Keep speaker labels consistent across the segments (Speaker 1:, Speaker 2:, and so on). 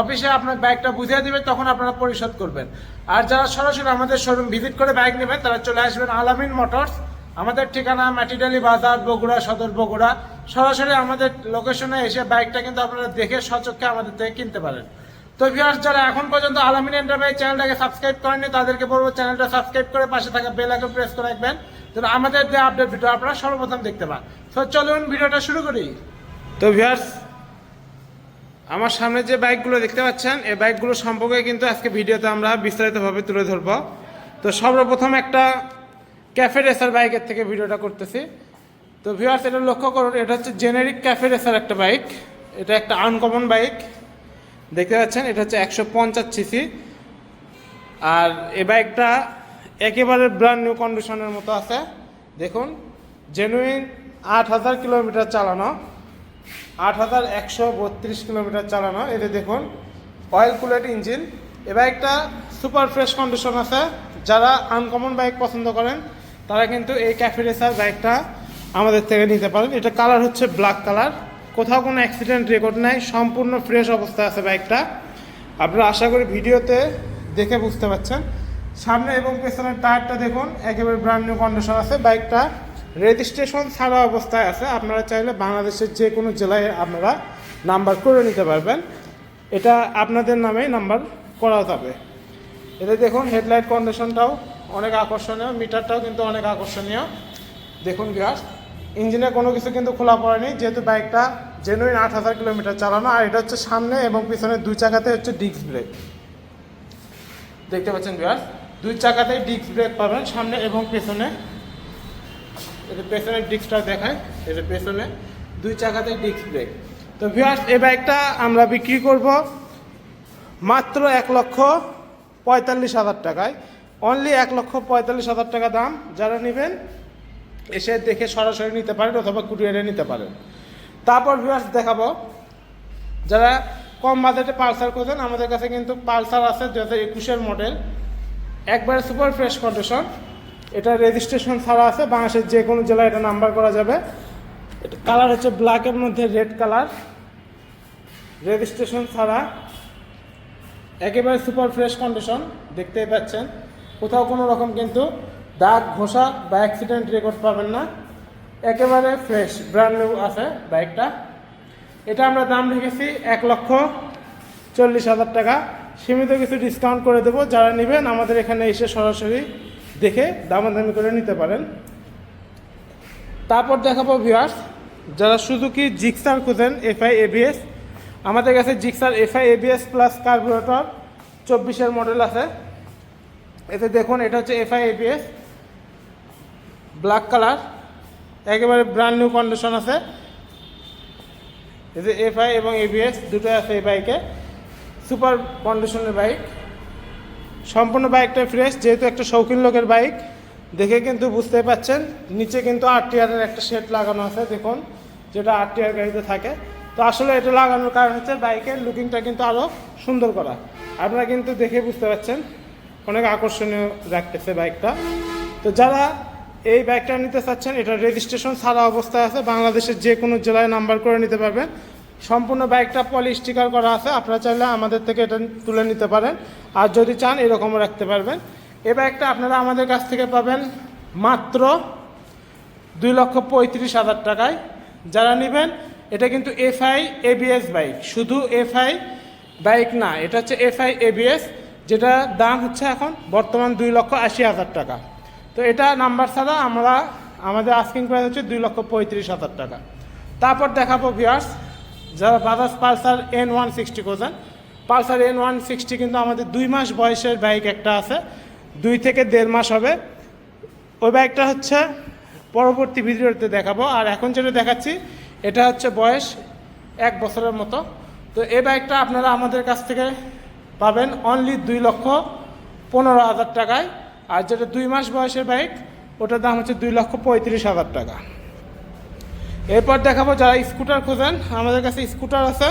Speaker 1: অফিসে আপনার বাইকটা বুঝিয়ে দিবে, তখন আপনারা পরিশোধ করবেন। আর যারা সরাসরি আমাদের শোরুম ভিজিট করে বাইক নেবেন, তারা চলে আসবেন আলামিন মোটরস। আমাদের ঠিকানা মাটিডালি বাজার, বগুড়া, সদর বগুড়া। সরাসরি আমাদের লোকেশনে এসে বাইকটা কিন্তু আপনারা দেখে সচক্ষে আমাদের থেকে কিনতে পারেন। তো ভিউয়ার্স যারা এখন পর্যন্ত আলামিন এন্টারপ্রাইজ চ্যানেলটাকে সাবস্ক্রাইব করেননি, তাদেরকে বলব চ্যানেলটা সাবস্ক্রাইব করে পাশে থাকা বেল আইকন প্রেস করে রাখবেন, যেন আমাদের যে আপডেট ভিডিও আপনারা সর্বপ্রথম দেখতে পান। তো চলুন ভিডিওটা শুরু করি। তো ভিউয়ার্স আমার সামনে যে বাইকগুলো দেখতে পাচ্ছেন, এই বাইকগুলো সম্পর্কে কিন্তু আজকে ভিডিওতে আমরা বিস্তারিতভাবে তুলে ধরব। তো সর্বপ্রথম একটা ক্যাফে রেসার বাইকের থেকে ভিডিওটা করতেছি। তো ভিউয়ার্স এটা লক্ষ্য করুন, এটা হচ্ছে জেনেরিক ক্যাফে রেসার একটা বাইক। এটা একটা আনকমন বাইক। দেখতে পাচ্ছেন, এটা হচ্ছে একশো পঞ্চাশ সিসি। আর এই বাইকটা একেবারে ব্র্যান্ড নিউ কন্ডিশনের মতো আছে। দেখুন জেনুইন আট হাজার কিলোমিটার চালানো। আট হাজার একশো বত্রিশ কিলোমিটার চালানো। এতে দেখুন অয়েল কুলেট ইঞ্জিন এ বাইকটা সুপার ফ্রেশ কন্ডিশন আছে। যারা আনকমন বাইক পছন্দ করেন, তারা কিন্তু এই ক্যাফে রেসার বাইকটা আমাদের থেকে নিতে পারেন। এটা কালার হচ্ছে ব্ল্যাক কালার কোথাও কোনো অ্যাক্সিডেন্ট রেকর্ড নাই, সম্পূর্ণ ফ্রেশ অবস্থায় আছে বাইকটা আপনারা আশা করি ভিডিওতে দেখে বুঝতে পারছেন। সামনে এবং পেছনের টায়ারটা দেখুন, একেবারে ব্র্যান্ড নিউ কন্ডিশন আছে বাইকটা রেজিস্ট্রেশন ছাড়া অবস্থায় আছে। আপনারা চাইলে বাংলাদেশের যে কোনো জেলায় আপনারা নাম্বার করে নিতে পারবেন। এটা আপনাদের নামেই নাম্বার করা যাবে। এতে দেখুন, হেডলাইট কন্ডিশনটাও অনেক আকর্ষণীয়, মিটারটাও কিন্তু অনেক আকর্ষণীয়। দেখুন গ্যাস ইঞ্জিনে কোনো কিছু কিন্তু খোলা পড়েনি, যেহেতু বাইকটা জেনুইন আট হাজার কিলোমিটার চালানো, আর এটা হচ্ছে সামনে এবং পিছনে দুই চাকাতে হচ্ছে ডিস্ক ব্রেক দেখতে পাচ্ছেন গ্যাস দুই চাকাতেই ডিস্ক ব্রেক পাবেন সামনে এবং পেছনে। এটা পেছনের ডিস্কটা দেখায় এটা পেছনে দুই চাকাতে ডিস্ক ব্রেক তো ভিউয়ার্স এই বাইকটা আমরা বিক্রি করব মাত্র এক লক্ষ পঁয়তাল্লিশ হাজার টাকায়। অনলি এক লক্ষ পঁয়তাল্লিশ হাজার টাকা দাম। যারা নেবেন, এসে দেখে সরাসরি নিতে পারেন অথবা কুরিয়ারে নিতে পারেন। তারপর ভিউয়ার্স দেখাবো। যারা কম বাজেটে পালসার খোঁজেন, আমাদের কাছে কিন্তু পালসার আছে দু হাজার একুশের মডেল একবারে সুপার ফ্রেশ কন্ডিশন এটা রেজিস্ট্রেশন ছাড়া আছে, বাংলাদেশের যে কোনো জেলায় এটা নাম্বার করা যাবে। এটা কালার হচ্ছে ব্ল্যাকের মধ্যে রেড কালার রেজিস্ট্রেশন ছাড়া একেবারে সুপার ফ্রেশ কন্ডিশন দেখতেই পাচ্ছেন। কোথাও কোনো রকম কিন্তু দাগ, ঘষা বা অ্যাক্সিডেন্ট রেকর্ড পাবেন না। একেবারে ফ্রেশ ব্র্যান্ড নিউ আছে বাইকটা এটা আমরা দাম রেখেছি এক লক্ষ চল্লিশ হাজার টাকা। সীমিত কিছু ডিসকাউন্ট করে দেবো। যারা নেবেন আমাদের এখানে এসে সরাসরি দেখে দামাদামি করে নিতে পারেন। তারপর দেখাবো ভিউয়ার্স যারা শুধু সুজুকি জিক্সার খুঁজেন এফআই এবিএস আমাদের কাছে Gixxer FI ABS plus carburettor চব্বিশের মডেল আছে। এতে দেখুন, এটা হচ্ছে এফআই এবিএস ব্ল্যাক কালার একেবারে ব্র্যান্ড নিউ কন্ডিশন আছে। এই যে এফআই এবং এবিএস দুটোই আছে এই বাইকে সুপার কন্ডিশনের বাইক সম্পূর্ণ বাইকটা ফ্রেশ যেহেতু একটা শৌখিন লোকের বাইক, দেখে কিন্তু বুঝতে পাচ্ছেন। নিচে কিন্তু আর টিয়ারের একটা সেট লাগানো আছে, দেখুন, যেটা আর টিয়ার গাড়িতে থাকে। তো আসলে এটা লাগানোর কারণ হচ্ছে বাইকের লুকিংটা কিন্তু আরও সুন্দর করা। আপনারা কিন্তু দেখে বুঝতে পারছেন, অনেক আকর্ষণীয় রাখতেছে বাইকটা। তো যারা এই বাইকটা নিতে চাচ্ছেন, এটা রেজিস্ট্রেশন ছাড়া অবস্থায় আছে, বাংলাদেশের যে কোনো জেলায় নাম্বার করে নিতে পারবেন। সম্পূর্ণ বাইকটা পলি স্টিকার করা আছে, আপনারা চাইলে আমাদের থেকে এটা তুলে নিতে পারেন। আর যদি চান, এরকমও রাখতে পারবেন। এ বাইকটা আপনারা আমাদের কাছ থেকে পাবেন মাত্র দুই লক্ষ পঁয়ত্রিশ হাজার টাকায়। যারা নেবেন, এটা কিন্তু এফআই এবিএস বাইক শুধু এফআই বাইক না, এটা হচ্ছে এফআই এবিএস যেটা দাম হচ্ছে এখন বর্তমান দুই লক্ষ আশি হাজার টাকা। তো এটা নাম্বার ছাড়া আমরা, আমাদের আস্কিং প্রাইস হচ্ছে দুই লক্ষ পঁয়ত্রিশ হাজার টাকা। তারপর দেখাবো ভিউয়ার্স যারা Bajaj Pulsar N one sixty খোঁজেন পালসার এন ওয়ান সিক্সটি কিন্তু আমাদের দুই মাস বয়সের বাইক একটা আছে, দুই থেকে দেড় মাস হবে। ওই বাইকটা হচ্ছে পরবর্তী ভিডিওতে দেখাবো। আর এখন যেটা দেখাচ্ছি, এটা হচ্ছে বয়স এক বছরের মতো। তো এই বাইকটা আপনারা আমাদের কাছ থেকে পাবেন অনলি দুই লক্ষ পনেরো হাজার টাকায়। আর যেটা দুই মাস বয়সের বাইক ওটার দাম হচ্ছে দুই লক্ষ পঁয়ত্রিশ হাজার টাকা। এরপর দেখাবো যারা স্কুটার খোঁজেন, আমাদের কাছে স্কুটার আছে।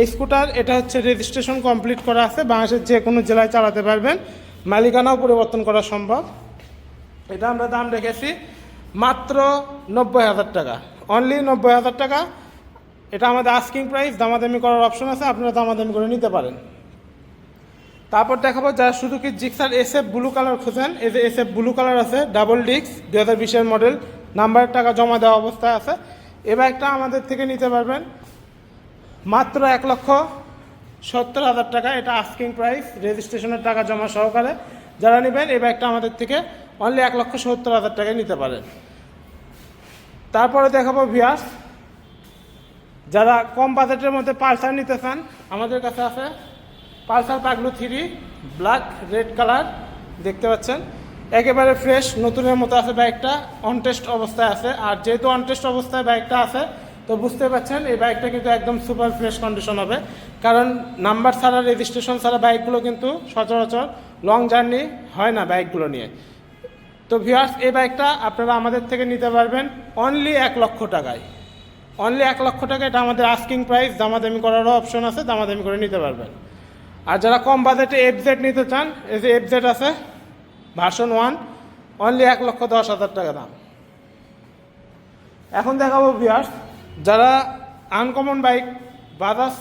Speaker 1: এই স্কুটার, এটা হচ্ছে রেজিস্ট্রেশন কমপ্লিট করা আছে, বাংলাদেশের যে কোনো জেলায় চালাতে পারবেন। মালিকানাও পরিবর্তন করা সম্ভব। এটা আমরা দাম রেখেছি মাত্র নব্বই হাজার টাকা। অনলি নব্বই হাজার টাকা। এটা আমাদের আস্কিং প্রাইস দামাদামি করার অপশন আছে, আপনারা দামাদামি করে নিতে পারেন। তারপর দেখাবো যারা শুধু কি Gixxer S F blue colour খোঁজেন, এই যে এস এফ ব্লু কালার আছে ডাবল ডিক্স দু হাজার বিশের মডেল নাম্বারের টাকা জমা দেওয়া অবস্থায় আছে। এ বাইকটা আমাদের থেকে নিতে পারবেন। মাত্র এক লক্ষ সত্তর হাজার টাকা। এটা আস্কিং প্রাইস রেজিস্ট্রেশনের টাকা জমা সহকারে। যারা নেবেন এই ব্যাগটা আমাদের থেকে অনলি এক লক্ষ সত্তর হাজার টাকায় নিতে পারেন। তারপরে দেখাবো ভিয়াস যারা কম বাজেটের মধ্যে পালসার নিতে চান, আমাদের কাছে আছে পালসার পাগলু থ্রি, ব্ল্যাক, রেড কালার। দেখতে পাচ্ছেন? একেবারে ফ্রেশ নতুনের মতো আছে বাইকটা অনটেস্ট অবস্থায় আছে। আর যেহেতু অনটেস্ট অবস্থায় বাইকটা আছে, তো বুঝতে পারছেন, এই বাইকটা কিন্তু একদম সুপার ফ্রেশ কন্ডিশন হবে। কারণ নাম্বার ছাড়া রেজিস্ট্রেশন ছাড়া বাইকগুলো কিন্তু সচরাচর লং জার্নি হয় না বাইকগুলো নিয়ে। তো ভিউয়ার্স এই বাইকটা আপনারা আমাদের থেকে নিতে পারবেন অনলি এক লক্ষ টাকায়। অনলি এক লক্ষ টাকা, এটা আমাদের আস্কিং প্রাইস দামাদামি করারও অপশন আছে, দামাদামি করে নিতে পারবেন। আর যারা কম বাজেটে এফজেড নিতে চান, এই যে এফজেড আছে ভার্সন ওয়ান অনলি এক লক্ষ দশ হাজার টাকা দাম। এখন দেখাবো ভিউয়ার্স যারা আনকমন বাইক বাজাজ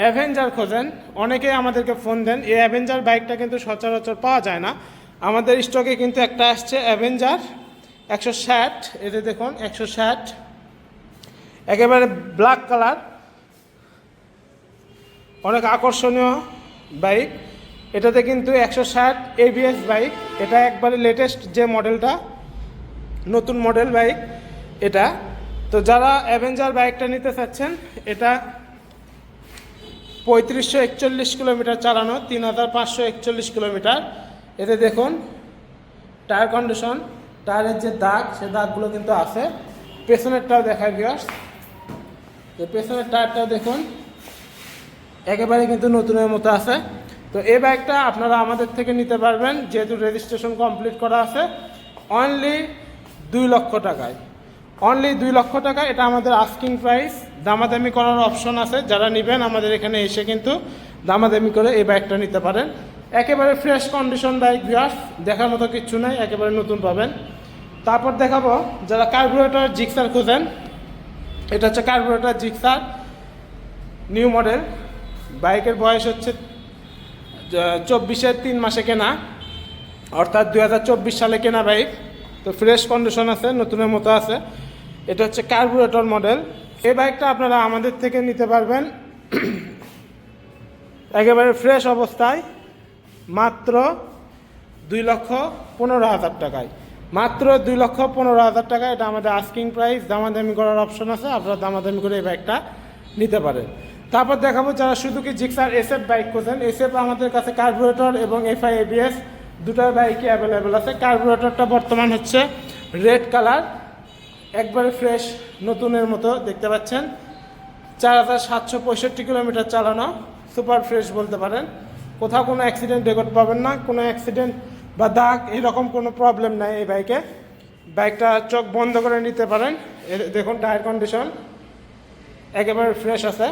Speaker 1: অ্যাভেঞ্জার খোঁজেন, অনেকেই আমাদেরকে ফোন দেন, এই অ্যাভেঞ্জার বাইকটা কিন্তু সচরাচর পাওয়া যায় না। আমাদের স্টকে কিন্তু একটা আসছে অ্যাভেঞ্জার একশো ষাট এতে দেখুন, একশো ষাট। একেবারে ব্ল্যাক কালার অনেক আকর্ষণীয় বাইক এটাতে কিন্তু একশো ষাট এবিএস বাইক এটা একবারে লেটেস্ট যে মডেলটা নতুন মডেল বাইক এটা। তো যারা অ্যাভেঞ্জার বাইকটা নিতে চাচ্ছেন, এটা পঁয়ত্রিশশো একচল্লিশ কিলোমিটার চালানো, তিন হাজার পাঁচশো একচল্লিশ কিলোমিটার। এতে দেখুন টায়ার কন্ডিশন টায়ারের যে দাগ, সে দাগগুলো কিন্তু আছে। পেছনেরটাও দেখায় বিয়ার্স তো পেছনের টায়ারটাও দেখুন, একেবারে কিন্তু নতুনের মতো আছে। তো এই বাইকটা আপনারা আমাদের থেকে নিতে পারবেন, যেহেতু রেজিস্ট্রেশন কমপ্লিট করা আছে অনলি দুই লক্ষ টাকায়। অনলি দুই লক্ষ টাকা এটা আমাদের আস্কিং প্রাইস দামাদামি করার অপশন আছে, যারা নেবেন আমাদের এখানে এসে কিন্তু দামাদামি করে এই বাইকটা নিতে পারেন। একেবারে ফ্রেশ কন্ডিশন বাইক ভিউয়ার্স দেখার মতো কিচ্ছু নাই, একেবারে নতুন পাবেন। তারপর দেখাবো, যারা কার্বোরেটর জিক্সার খোঁজেন, এটা হচ্ছে কার্বোরেটর জিক্সার নিউ মডেল বাইকের বয়স হচ্ছে চব্বিশের তিন মাসে কেনা। অর্থাৎ দু হাজার চব্বিশ সালে কেনা বাইক তো ফ্রেশ কন্ডিশন আছে, নতুনের মতো আছে। এটা হচ্ছে কার্বুরেটর মডেল এই বাইকটা আপনারা আমাদের থেকে নিতে পারবেন। একেবারে ফ্রেশ অবস্থায়, মাত্র দুই লক্ষ পনেরো হাজার টাকায়। মাত্র দুই লক্ষ পনেরো হাজার টাকা এটা আমাদের আস্কিং প্রাইস দামাদামি করার অপশন আছে। আপনারা দামাদামি করে এই বাইকটা নিতে পারেন। তারপর দেখাবো যারা শুধু কি জিক্সার এসএফ বাইক করছেন এসএফ আমাদের কাছে কার্বোরেটর এবং এফআই এবিএস দুটার বাইকই অ্যাভেলেবেল আছে। কার্বোরেটরটা বর্তমান হচ্ছে রেড কালার একবারে ফ্রেশ নতুনের মতো, দেখতে পাচ্ছেন। চার হাজার সাতশো পঁয়ষট্টি কিলোমিটার চালানো সুপার ফ্রেশ বলতে পারেন। কোথাও কোনো অ্যাক্সিডেন্ট রেকর্ড পাবেন না। কোনো অ্যাক্সিডেন্ট বা দাগ, এরকম কোনো প্রবলেম নাই এই বাইকে বাইকটা চোখ বন্ধ করে নিতে পারেন। দেখুন টায়ার কন্ডিশন একেবারে ফ্রেশ আছে।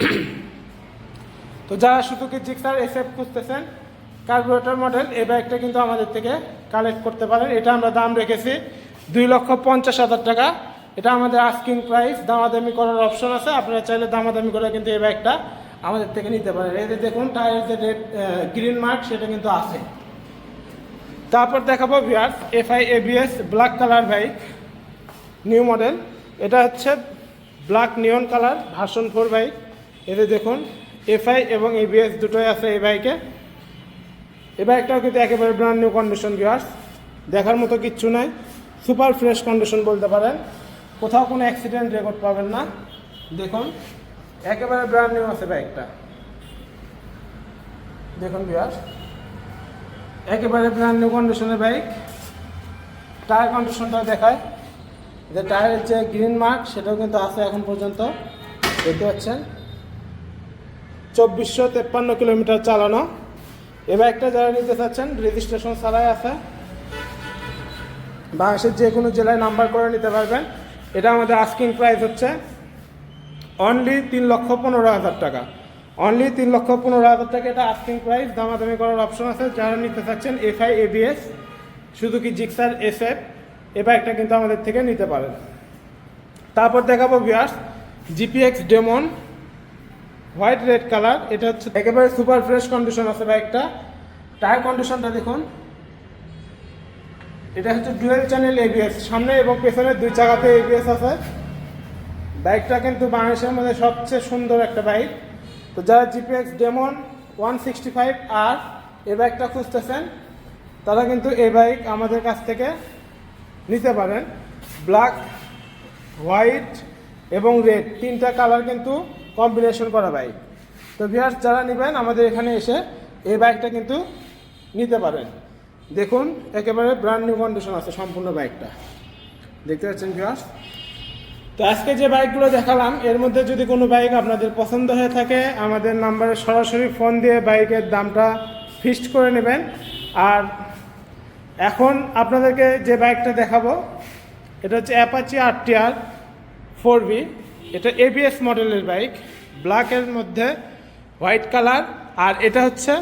Speaker 1: তো যারা শুধু কি জিক্সার, এসএফ খুঁজতেছেন কার্বোরেটর মডেল এই বাইকটা কিন্তু আমাদের থেকে কালেক্ট করতে পারেন। এটা আমরা দাম রেখেছি দুই লক্ষ পঞ্চাশ হাজার টাকা। এটা আমাদের আস্কিং প্রাইস দামাদামি করার অপশন আছে। আপনারা চাইলে দামাদামি করে কিন্তু এই ব্যাগটা আমাদের থেকে নিতে পারেন। যে দেখুন টায়ারের যে রেড গ্রিন মার্ক সেটা কিন্তু আছে। তারপর দেখাবো viewers FI ABS black colour bike new model এটা হচ্ছে black neon colour version four bike এতে দেখুন এফআই এবং এবিএস দুটোই আছে এই বাইকে এই বাইকটাও কিন্তু একেবারে ব্র্যান্ড নিউ কন্ডিশন ভিউয়ার্স দেখার মতো কিচ্ছু নাই। সুপার ফ্রেশ কন্ডিশন বলতে পারেন। কোথাও কোনো অ্যাক্সিডেন্ট রেকর্ড পাবেন না। দেখুন, একেবারে ব্র্যান্ড নিউ আছে বাইকটা দেখুন ভিউয়ার্স একেবারে ব্র্যান্ড নিউ কন্ডিশনের বাইক টায়ার কন্ডিশনটাও দেখায়। যে টায়ারের যে গ্রিন মার্ক সেটাও কিন্তু আছে এখন পর্যন্ত। দেখতে পাচ্ছেন? চব্বিশশো তেপ্পান্ন কিলোমিটার চালানো। এ বাইকটা যারা নিতে চাচ্ছেন রেজিস্ট্রেশন ছাড়াই আছে। বাংলাদেশের যে কোনো জেলায় নাম্বার করে নিতে পারবেন। এটা আমাদের আস্কিং প্রাইস হচ্ছে অনলি তিন লক্ষ পনেরো হাজার টাকা। অনলি তিন লক্ষ পনেরো হাজার টাকা এটা আস্কিং প্রাইস দামাদামি করার অপশন আছে। যারা নিতে চাচ্ছেন এফআই এবিএস শুধু কি জিক্সার এস এফ এ বাইকটা কিন্তু আমাদের থেকে নিতে পারেন। তারপর দেখাবো viewers GPX Demon white red colour, এটা হচ্ছে একেবারে সুপার ফ্রেশ কন্ডিশন আছে বাইকটা টায়ার কন্ডিশনটা দেখুন। এটা হচ্ছে ডুয়েল চ্যানেল এবিএস সামনে এবং পেছনে দুই চাকাতে এবিএস আছে। বাইকটা কিন্তু বাংলাদেশের মধ্যে সবচেয়ে সুন্দর একটা বাইক। তো যারা GPX Demon one sixty five আর এই বাইকটা খুঁজতেছেন, তারা কিন্তু এই বাইক আমাদের কাছ থেকে নিতে পারেন। ব্ল্যাক হোয়াইট এবং রেড তিনটা কালার কিন্তু কম্বিনেশন করা বাইক তো ভিয়ার্স যারা নেবেন, আমাদের এখানে এসে এই বাইকটা কিন্তু নিতে পারেন। দেখুন, একেবারে ব্র্যান্ড নিউ কন্ডিশন আছে সম্পূর্ণ বাইকটা দেখতে পাচ্ছেন ভিয়ার্স তো আজকে যে বাইকগুলো দেখালাম, এর মধ্যে যদি কোনো বাইক আপনাদের পছন্দ হয়ে থাকে, আমাদের নাম্বারে সরাসরি ফোন দিয়ে বাইকের দামটা ফিক্সড করে নেবেন। আর এখন আপনাদেরকে যে বাইকটা দেখাবো, এটা হচ্ছে Apache R TR four V এটা এবিএস মডেলের বাইক ব্ল্যাকের মধ্যে হোয়াইট কালার আর এটা হচ্ছে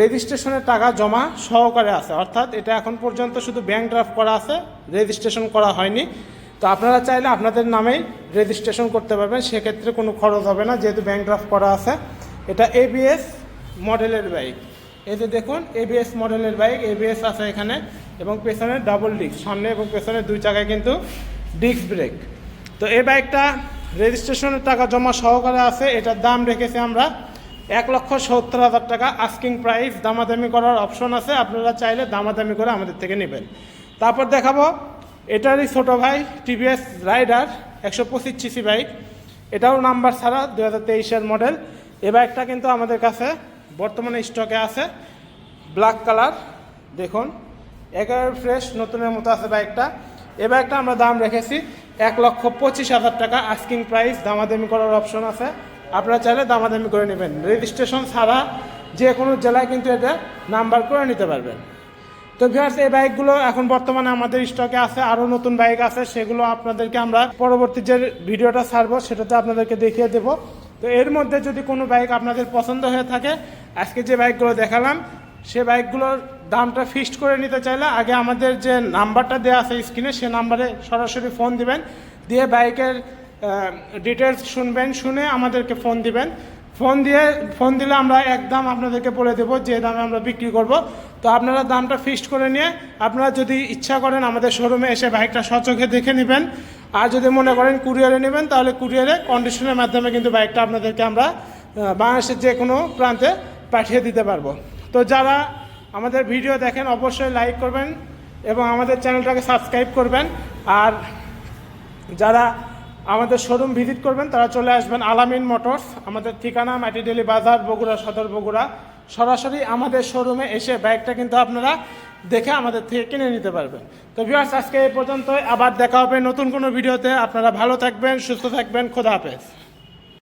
Speaker 1: রেজিস্ট্রেশনের টাকা জমা সহকারে আছে। অর্থাৎ এটা এখন পর্যন্ত শুধু ব্যাংক ড্রাফট করা আছে রেজিস্ট্রেশন করা হয়নি। তো আপনারা চাইলে আপনাদের নামেই রেজিস্ট্রেশন করতে পারবেন, সেক্ষেত্রে কোনো খরচ হবে না, যেহেতু ব্যাংক ড্রাফট করা আছে। এটা এবিএস মডেলের বাইক এই যে দেখুন এবিএস মডেলের বাইক এবিএস আছে এখানে, এবং পেছনে ডাবল ডিস্ক সামনে এবং পেছনে দুই চাকায় কিন্তু ডিস্ক ব্রেক তো এই বাইকটা রেজিস্ট্রেশনের টাকা জমা সহকারে আছে, এটার দাম রেখেছি আমরা এক লক্ষ সত্তর হাজার টাকা। আস্কিং প্রাইস দামাদামি করার অপশন আছে, আপনারা চাইলে দামাদামি করে আমাদের থেকে নেবেন। তারপর দেখাবো, এটারই ছোট ভাই টিভিএস রাইডার একশো পঁচিশ সিসি বাইক এটাও নাম্বার ছাড়া দু হাজার তেইশের মডেল এ বাইকটা কিন্তু আমাদের কাছে বর্তমানে স্টকে আছে ব্ল্যাক কালার দেখুন, একেবারে ফ্রেশ নতুনের মতো আছে বাইকটা এ বাইকটা আমরা দাম রেখেছি এক লক্ষ পঁচিশ হাজার টাকা আস্কিং প্রাইস দামাদামি করার অপশন আছে। আপনারা চাইলে দামাদামি করে নেবেন। রেজিস্ট্রেশন ছাড়া যে কোনো জেলায় কিন্তু এটা নাম্বার করে নিতে পারবেন। তো ভিউয়ার্স এই বাইকগুলো এখন বর্তমানে আমাদের স্টকে আছে, আরও নতুন বাইক আছে, সেগুলো আপনাদেরকে আমরা পরবর্তী যে ভিডিওটা ছাড়বো, সেটাতে আপনাদেরকে দেখিয়ে দেব। তো এর মধ্যে যদি কোনো বাইক আপনাদের পছন্দ হয়ে থাকে, আজকে যে বাইকগুলো দেখালাম সে বাইকগুলোর দামটা ফিক্সড করে নিতে চাইলে আগে আমাদের যে নাম্বারটা দেওয়া আছে স্ক্রিনে, সে নাম্বারে সরাসরি ফোন দিবেন। দিয়ে বাইকের ডিটেলস শুনবেন, শুনে আমাদেরকে ফোন দিবেন। ফোন দিয়ে ফোন দিলে আমরা একদম আপনাদেরকে বলে দেবো যে দামে আমরা বিক্রি করব। তো আপনারা দামটা ফিক্সড করে নিয়ে আপনারা যদি ইচ্ছা করেন আমাদের শোরুমে এসে বাইকটা সচোখে দেখে নেবেন। আর যদি মনে করেন কুরিয়ারে নেবেন, তাহলে কুরিয়ারে কন্ডিশনের মাধ্যমে কিন্তু বাইকটা আপনাদেরকে আমরা বাংলাদেশের যে কোনো প্রান্তে পাঠিয়ে দিতে পারব। তো যারা আমাদের ভিডিও দেখেন, অবশ্যই লাইক করবেন এবং আমাদের চ্যানেলটাকে সাবস্ক্রাইব করবেন। আর যারা আমাদের শোরুম ভিজিট করবেন, তারা চলে আসবেন আলামিন মোটরস, আমাদের ঠিকানা মাটিডেলি বাজার, বগুড়া, সদর বগুড়া। সরাসরি আমাদের শোরুমে এসে বাইকটা কিন্তু আপনারা দেখে আমাদের থেকে কিনে নিতে পারবেন। তো ভিউয়ার্স আজকে এই পর্যন্তই। আবার দেখা হবে নতুন কোনো ভিডিওতে। আপনারা ভালো থাকবেন, সুস্থ থাকবেন। খোদা হাফেজ।